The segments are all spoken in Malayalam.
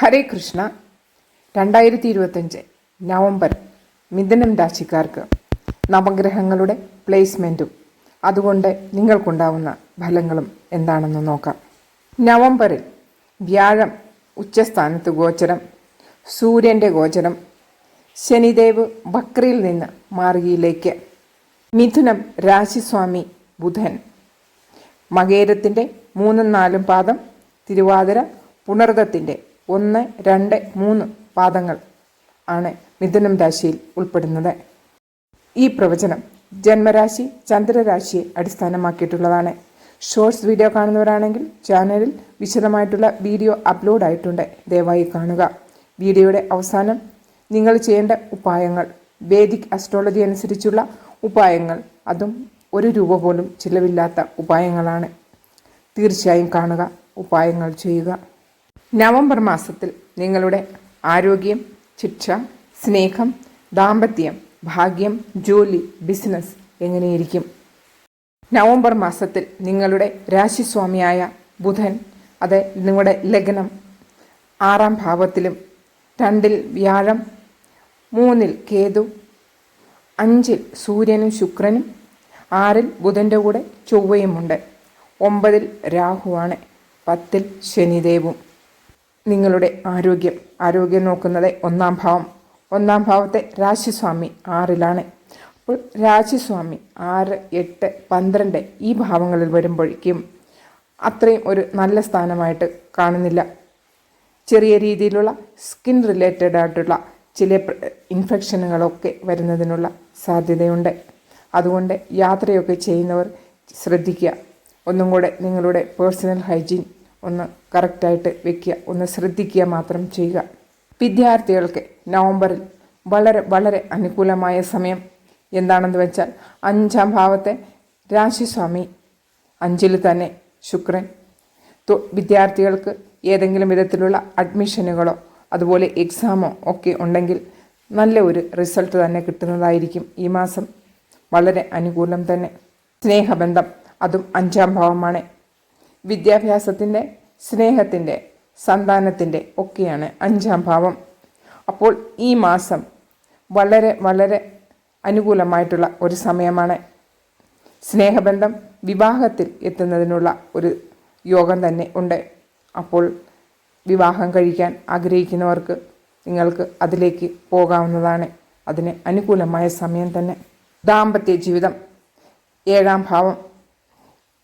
ഹരേ കൃഷ്ണ രണ്ടായിരത്തി ഇരുപത്തഞ്ച് നവംബർ മിഥുനം രാശിക്കാർക്ക് നവഗ്രഹങ്ങളുടെ പ്ലേസ്മെന്റും അതുകൊണ്ട് നിങ്ങൾക്കുണ്ടാവുന്ന ഫലങ്ങളും എന്താണെന്ന് നോക്കാം. നവംബറിൽ വ്യാഴം ഉച്ചസ്ഥാനത്ത് ഗോചരം സൂര്യന്റെ ഗോചരം ശനിദേവ് ബക്രിയിൽ നിന്ന് മാർഗിയിലേക്ക് മിഥുനം രാശിസ്വാമി ബുധൻ. മകേരത്തിന്റെ മൂന്നും നാലും പാദം തിരുവാതിര പുണർദത്തിന്റെ ഒന്ന് രണ്ട് മൂന്ന് പാദങ്ങൾ ആണ് മിഥുനം രാശിയിൽ ഉൾപ്പെടുന്നത്. ഈ പ്രവചനം ജന്മരാശി ചന്ദ്രരാശിയെ അടിസ്ഥാനമാക്കിയിട്ടുള്ളതാണ്. ഷോർട്സ് വീഡിയോ കാണുന്നവരാണെങ്കിൽ ചാനലിൽ വിശദമായിട്ടുള്ള വീഡിയോ അപ്ലോഡ് ആയിട്ടുണ്ട്. ദയവായി കാണുക. വീഡിയോയുടെ അവസാനം നിങ്ങൾ ചെയ്യേണ്ട ഉപായങ്ങൾ വേദിക് അസ്ട്രോളജി അനുസരിച്ചുള്ള ഉപായങ്ങൾ അതും ഒരു രൂപ പോലും ചിലവില്ലാത്ത ഉപായങ്ങളാണ്. തീർച്ചയായും കാണുക ഉപായങ്ങൾ ചെയ്യുക. നവംബർ മാസത്തിൽ നിങ്ങളുടെ ആരോഗ്യം ശിക്ഷ സ്നേഹം ദാമ്പത്യം ഭാഗ്യം ജോലി ബിസിനസ് എങ്ങനെയിരിക്കും? നവംബർ മാസത്തിൽ നിങ്ങളുടെ രാശിസ്വാമിയായ ബുധൻ അത് നിങ്ങളുടെ ലഗ്നം ആറാം ഭാവത്തിലും രണ്ടിൽ വ്യാഴം മൂന്നിൽ കേതു അഞ്ചിൽ സൂര്യനും ശുക്രനും ആറിൽ ബുധന്റെ കൂടെ ചൊവ്വയുമുണ്ട് ഒമ്പതിൽ രാഹുവാണ് പത്തിൽ ശനിദേവും. നിങ്ങളുടെ ആരോഗ്യം ആരോഗ്യം നോക്കുന്നത് ഒന്നാം ഭാവം. ഒന്നാം ഭാവത്തെ രാശിസ്വാമി ആറിലാണ്. അപ്പോൾ രാശിസ്വാമി ആറ് എട്ട് പന്ത്രണ്ട് ഈ ഭാവങ്ങളിൽ വരുമ്പോഴേക്കും അത്രയും ഒരു നല്ല സ്ഥാനമായിട്ട് കാണുന്നില്ല. ചെറിയ രീതിയിലുള്ള സ്കിൻ റിലേറ്റഡ് ആയിട്ടുള്ള ചില ഇൻഫെക്ഷനുകളൊക്കെ വരുന്നതിനുള്ള സാധ്യതയുണ്ട്. അതുകൊണ്ട് യാത്രയൊക്കെ ചെയ്യുന്നവർ ശ്രദ്ധിക്കുക. ഒന്നും കൂടെ നിങ്ങളുടെ പേഴ്സണൽ ഹൈജീൻ ഒന്ന് കറക്റ്റായിട്ട് വെക്കുക. ഒന്ന് ശ്രദ്ധിക്കുക മാത്രം ചെയ്യുക. വിദ്യാർത്ഥികൾക്ക് നവംബറിൽ വളരെ വളരെ അനുകൂലമായ സമയം എന്താണെന്ന് വെച്ചാൽ അഞ്ചാം ഭാവത്തെ രാശിസ്വാമി അഞ്ചിൽ തന്നെ ശുക്രൻ. വിദ്യാർത്ഥികൾക്ക് ഏതെങ്കിലും വിധത്തിലുള്ള അഡ്മിഷനുകളോ അതുപോലെ എക്സാമോ ഒക്കെ ഉണ്ടെങ്കിൽ നല്ല ഒരു റിസൾട്ട് തന്നെ കിട്ടുന്നതായിരിക്കും ഈ മാസം. വളരെ അനുകൂലം തന്നെ. സ്നേഹബന്ധം അതും അഞ്ചാം ഭാവമാണ്. വിദ്യാഭ്യാസത്തിന്റെ സ്നേഹത്തിന്റെ സന്താനത്തിന്റെ ഒക്കെയാണ് അഞ്ചാം ഭാവം. അപ്പോൾ ഈ മാസം വളരെ വളരെ അനുകൂലമായിട്ടുള്ള ഒരു സമയമാണ്. സ്നേഹബന്ധം വിവാഹത്തിൽ എത്തുന്നതിനുള്ള ഒരു യോഗം തന്നെ ഉണ്ട്. അപ്പോൾ വിവാഹം കഴിക്കാൻ ആഗ്രഹിക്കുന്നവർക്ക് നിങ്ങൾക്ക് അതിലേക്ക് പോകാവുന്നതാണ്. അതിന് അനുകൂലമായ സമയം തന്നെ. ദാമ്പത്യ ജീവിതം ഏഴാം ഭാവം.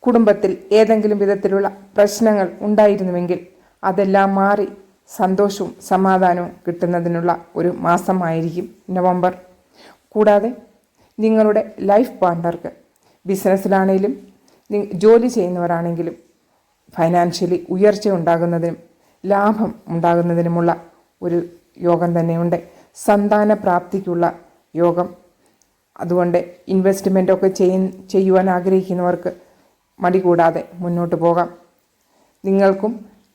കുടുംബത്തിൽ ഏതെങ്കിലും വിധത്തിലുള്ള പ്രശ്നങ്ങൾ ഉണ്ടായിരുന്നുവെങ്കിൽ അതെല്ലാം മാറി സന്തോഷവും സമാധാനവും കിട്ടുന്നതിനുള്ള ഒരു മാസമായിരിക്കും നവംബർ. കൂടാതെ നിങ്ങളുടെ ലൈഫ് പാർട്ണർക്ക് ബിസിനസ്സിലാണെങ്കിലും ജോലി ചെയ്യുന്നവരാണെങ്കിലും ഫൈനാൻഷ്യലി ഉയർച്ച ഉണ്ടാകുന്നതിനും ലാഭം ഉണ്ടാകുന്നതിനുമുള്ള ഒരു യോഗം തന്നെയുണ്ട്. സന്താന പ്രാപ്തിക്കുള്ള യോഗം. അതുകൊണ്ട് ഇൻവെസ്റ്റ്മെന്റൊക്കെ ചെയ്യ ചെയ്യുവാൻ ആഗ്രഹിക്കുന്നവർക്ക് മടി കൂടാതെ മുന്നോട്ട് പോകാം. നിങ്ങൾക്കും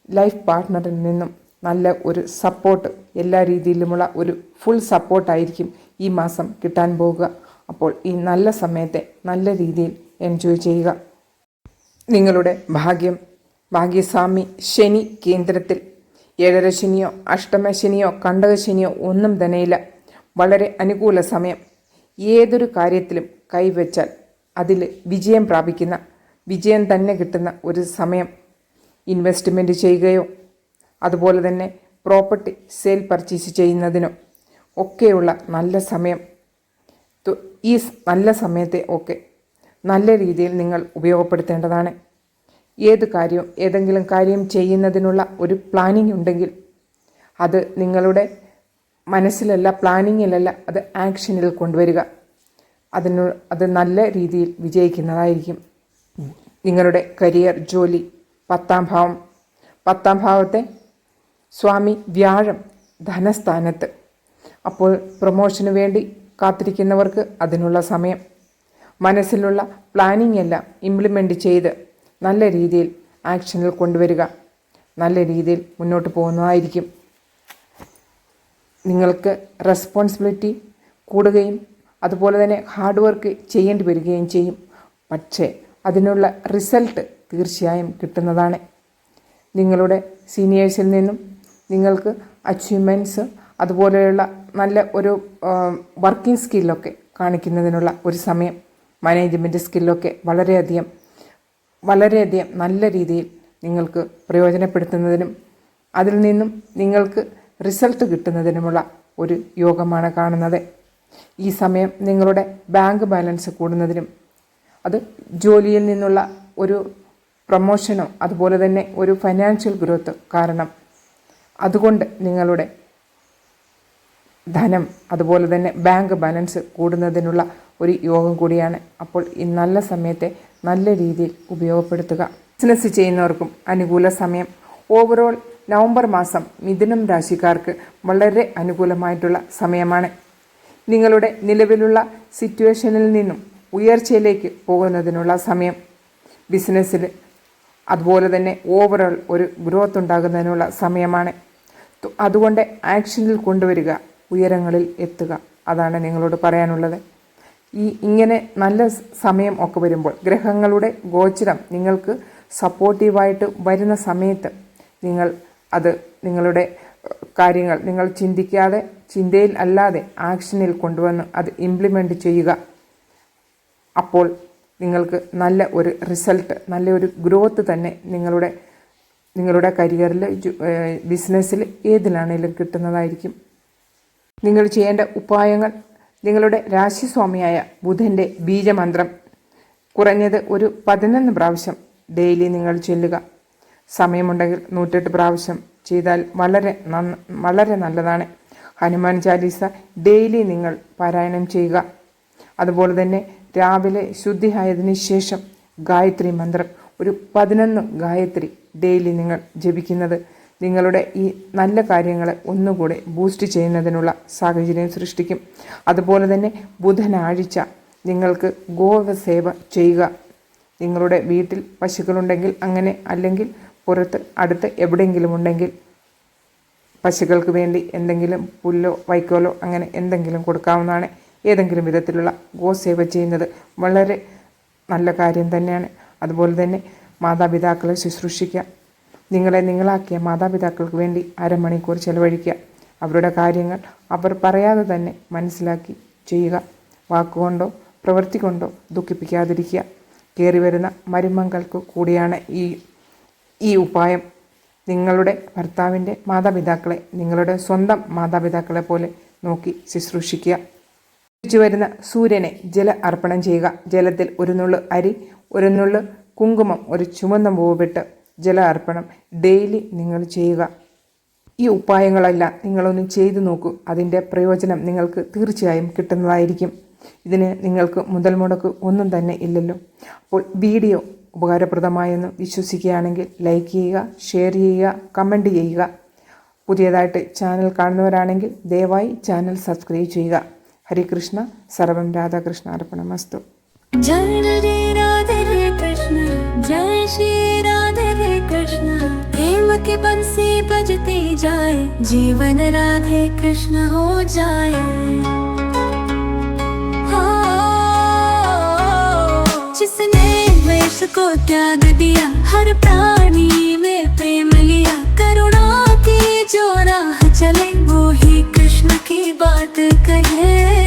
ലൈഫ് പാർട്ട്ണറിൽ നിന്നും നല്ല ഒരു സപ്പോർട്ട് എല്ലാ രീതിയിലുമുള്ള ഒരു ഫുൾ സപ്പോർട്ടായിരിക്കും ഈ മാസം കിട്ടാൻ പോകുക. അപ്പോൾ ഈ നല്ല സമയത്തെ നല്ല രീതിയിൽ എൻജോയ് ചെയ്യുക. നിങ്ങളുടെ ഭാഗ്യം ഭാഗ്യസ്വാമി ശനി കേന്ദ്രത്തിൽ. ഏഴര ശനിയോ അഷ്ടമ ശനിയോ കണ്ടക ശനിയോ ഒന്നും തന്നെയില്ല. വളരെ അനുകൂല സമയം. ഏതൊരു കാര്യത്തിലും കൈവച്ചാൽ അതിൽ വിജയം പ്രാപിക്കുന്ന വിജയം തന്നെ കിട്ടുന്ന ഒരു സമയം ഇൻവെസ്റ്റ്മെന്റ് ചെയ്യുകയോ അതുപോലെ തന്നെ പ്രോപ്പർട്ടി സെയിൽ പർച്ചേസ് ചെയ്യുന്നതിനോ ഒക്കെയുള്ള നല്ല സമയം. ഈ നല്ല സമയത്തെ ഒക്കെ നല്ല രീതിയിൽ നിങ്ങൾ ഉപയോഗപ്പെടുത്തേണ്ടതാണ്. ഏത് കാര്യവും ഏതെങ്കിലും കാര്യം ചെയ്യുന്നതിനുള്ള ഒരു പ്ലാനിംഗ് ഉണ്ടെങ്കിൽ അത് നിങ്ങളുടെ മനസ്സിലല്ല പ്ലാനിങ്ങിലല്ല അത് ആക്ഷനിൽ കൊണ്ടുവരിക. അതിന് അത് നല്ല രീതിയിൽ വിജയിക്കുന്നതായിരിക്കും. നിങ്ങളുടെ കരിയർ ജോലി പത്താം ഭാവം. പത്താം ഭാവത്തെ സ്വാമി വ്യാഴം ധനസ്ഥാനത്ത്. അപ്പോൾ പ്രൊമോഷന് വേണ്ടി കാത്തിരിക്കുന്നവർക്ക് അതിനുള്ള സമയം. മനസ്സിലുള്ള പ്ലാനിംഗ് എല്ലാം ഇംപ്ലിമെന്റ് ചെയ്ത് നല്ല രീതിയിൽ ആക്ഷനിൽ കൊണ്ടുവരിക. നല്ല രീതിയിൽ മുന്നോട്ട് പോകുന്നതായിരിക്കും. നിങ്ങൾക്ക് റെസ്പോൺസിബിലിറ്റി കൂടുകയും അതുപോലെ തന്നെ ഹാർഡ് വർക്ക് ചെയ്യേണ്ടി വരികയും ചെയ്യും. പക്ഷേ അതിനുള്ള റിസൾട്ട് തീർച്ചയായും കിട്ടുന്നതാണ്. നിങ്ങളുടെ സീനിയേഴ്സിൽ നിന്നും നിങ്ങൾക്ക് അച്ചീവ്മെന്റ്സ് അതുപോലെയുള്ള നല്ല ഒരു വർക്കിംഗ് സ്കില്ലൊക്കെ കാണിക്കുന്നതിനുള്ള ഒരു സമയം മാനേജ്മെന്റ് സ്കില്ലൊക്കെ വളരെയധികം വളരെയധികം നല്ല രീതിയിൽ നിങ്ങൾക്ക് പ്രയോജനപ്പെടുത്തുന്നതിനും അതിൽ നിന്നും നിങ്ങൾക്ക് റിസൾട്ട് കിട്ടുന്നതിനുമുള്ള ഒരു യോഗമാണ് കാണുന്നത്. ഈ സമയം നിങ്ങളുടെ ബാങ്ക് ബാലൻസ് കൂടുന്നതിനും അത് ജോലിയിൽ നിന്നുള്ള ഒരു പ്രൊമോഷനോ അതുപോലെ തന്നെ ഒരു ഫൈനാൻഷ്യൽ ഗ്രോത്ത് കാരണം. അതുകൊണ്ട് നിങ്ങളുടെ ധനം അതുപോലെ തന്നെ ബാങ്ക് ബാലൻസ് കൂടുന്നതിനുള്ള ഒരു യോഗം കൂടിയാണ്. അപ്പോൾ ഈ നല്ല സമയത്തെ നല്ല രീതിയിൽ ഉപയോഗപ്പെടുത്തുക. ബിസിനസ് ചെയ്യുന്നവർക്കും അനുകൂല സമയം. ഓവറോൾ നവംബർ മാസം മിഥുനം രാശിക്കാർക്ക് വളരെ അനുകൂലമായിട്ടുള്ള സമയമാണ്. നിങ്ങളുടെ നിലവിലുള്ള സിറ്റുവേഷനിൽ നിന്നും ഉയർച്ചയിലേക്ക് പോകുന്നതിനുള്ള സമയം ബിസിനസ്സിൽ അതുപോലെ തന്നെ ഓവറോൾ ഒരു ഗ്രോത്ത് ഉണ്ടാകുന്നതിനുള്ള സമയമാണ്. അതുകൊണ്ട് ആക്ഷനിൽ കൊണ്ടുവരിക ഉയരങ്ങളിൽ എത്തുക അതാണ് നിങ്ങളോട് പറയാനുള്ളത്. ഈ ഇങ്ങനെ നല്ല സമയം ഒക്കെ വരുമ്പോൾ ഗ്രഹങ്ങളുടെ ഗോചരം നിങ്ങൾക്ക് സപ്പോർട്ടീവായിട്ട് വരുന്ന സമയത്ത് നിങ്ങൾ അത് നിങ്ങളുടെ കാര്യങ്ങൾ നിങ്ങൾ ചിന്തിക്കാതെ ചിന്തയിൽ അല്ലാതെ ആക്ഷനിൽ കൊണ്ടുവന്ന് അത് ഇംപ്ലിമെന്റ് ചെയ്യുക. അപ്പോൾ നിങ്ങൾക്ക് നല്ല ഒരു റിസൾട്ട് നല്ല ഒരു ഗ്രോത്ത് തന്നെ നിങ്ങളുടെ നിങ്ങളുടെ കരിയറിൽ ബിസിനസ്സിൽ ഏതിലാണെങ്കിലും കിട്ടുന്നതായിരിക്കും. നിങ്ങൾ ചെയ്യേണ്ട ഉപായങ്ങൾ നിങ്ങളുടെ രാശിസ്വാമിയായ ബുധന്റെ ബീജമന്ത്രം. കുറഞ്ഞത് ഒരു പതിനൊന്ന് പ്രാവശ്യം ഡെയിലി നിങ്ങൾ ചൊല്ലുക. സമയമുണ്ടെങ്കിൽ നൂറ്റെട്ട് പ്രാവശ്യം ചെയ്താൽ വളരെ നന്ന വളരെ നല്ലതാണ്. ഹനുമാൻ ചാലീസ ഡെയിലി നിങ്ങൾ പാരായണം ചെയ്യുക. അതുപോലെ തന്നെ രാവിലെ ശുദ്ധിയായതിന് ശേഷം ഗായത്രി മന്ത്രം. ഒരു പതിനൊന്ന് ഗായത്രി ഡെയിലി നിങ്ങൾ ജപിക്കുന്നത് നിങ്ങളുടെ ഈ നല്ല കാര്യങ്ങളെ ഒന്നുകൂടെ ബൂസ്റ്റ് ചെയ്യുന്നതിനുള്ള സാഹചര്യം സൃഷ്ടിക്കും. അതുപോലെ തന്നെ ബുധനാഴ്ച നിങ്ങൾക്ക് ഗോവ സേവ ചെയ്യുക. നിങ്ങളുടെ വീട്ടിൽ പശുക്കളുണ്ടെങ്കിൽ അങ്ങനെ അല്ലെങ്കിൽ പുറത്ത് അടുത്ത് എവിടെയെങ്കിലും ഉണ്ടെങ്കിൽ പശുക്കൾക്ക് വേണ്ടി എന്തെങ്കിലും പുല്ലോ വൈക്കോലോ അങ്ങനെ എന്തെങ്കിലും കൊടുക്കാവുന്നതാണ്. ഏതെങ്കിലും വിധത്തിലുള്ള ഗോസേവ ചെയ്യുന്നത് വളരെ നല്ല കാര്യം തന്നെയാണ്. അതുപോലെ തന്നെ മാതാപിതാക്കളെ ശുശ്രൂഷിക്കുക. നിങ്ങളെ നിങ്ങളാക്കിയ മാതാപിതാക്കൾക്ക് വേണ്ടി അരമണിക്കൂർ ചെലവഴിക്കുക. അവരുടെ കാര്യങ്ങൾ അവർ പറയാതെ തന്നെ മനസ്സിലാക്കി ചെയ്യുക. വാക്കുകൊണ്ടോ പ്രവൃത്തി കൊണ്ടോ ദുഃഖിപ്പിക്കാതിരിക്കുക. കയറി വരുന്ന മരുമങ്ങൾക്ക് കൂടിയാണ് ഈ ഈ ഉപായം. നിങ്ങളുടെ ഭർത്താവിന്റെ മാതാപിതാക്കളെ നിങ്ങളുടെ സ്വന്തം മാതാപിതാക്കളെ പോലെ നോക്കി ശുശ്രൂഷിക്കുക. ഉദിച്ചു വരുന്ന സൂര്യനെ ജല അർപ്പണം ചെയ്യുക. ജലത്തിൽ ഒരു നുള്ള് അരി ഒരു നുള്ള് കുങ്കുമം ഒരു ചുമന്ന പൂവിട്ട് ജല അർപ്പണം ഡെയിലി നിങ്ങൾ ചെയ്യുക. ഈ ഉപായങ്ങളെല്ലാം നിങ്ങളൊന്ന് ചെയ്തു നോക്കൂ. അതിന്റെ പ്രയോജനം നിങ്ങൾക്ക് തീർച്ചയായും കിട്ടുന്നതായിരിക്കും. ഇതിന് നിങ്ങൾക്ക് മുതൽ മുടക്ക് ഒന്നും തന്നെ ഇല്ലല്ലോ. അപ്പോൾ വീഡിയോ ഉപകാരപ്രദമായെന്ന് വിശ്വസിക്കുകയാണെങ്കിൽ ലൈക്ക് ചെയ്യുക ഷെയർ ചെയ്യുക കമന്റ് ചെയ്യുക. പുതിയതായിട്ട് ചാനൽ കാണുന്നവരാണെങ്കിൽ ദയവായി ചാനൽ സബ്സ്ക്രൈബ് ചെയ്യുക. हरिकृष्ण सर्वं राधाकृष्णार्पणमस्तु जय राधे कृष्ण, जय श्री राधे कृष्ण। प्रेम के बजते जाए, जीवन राधे कृष्ण हो जाए। जिसने द्वेष को त्याग दिया, हर प्राणी में प्रेम लिया, करुणा की जो राह चले वो ही कृष्ण की बात कहे।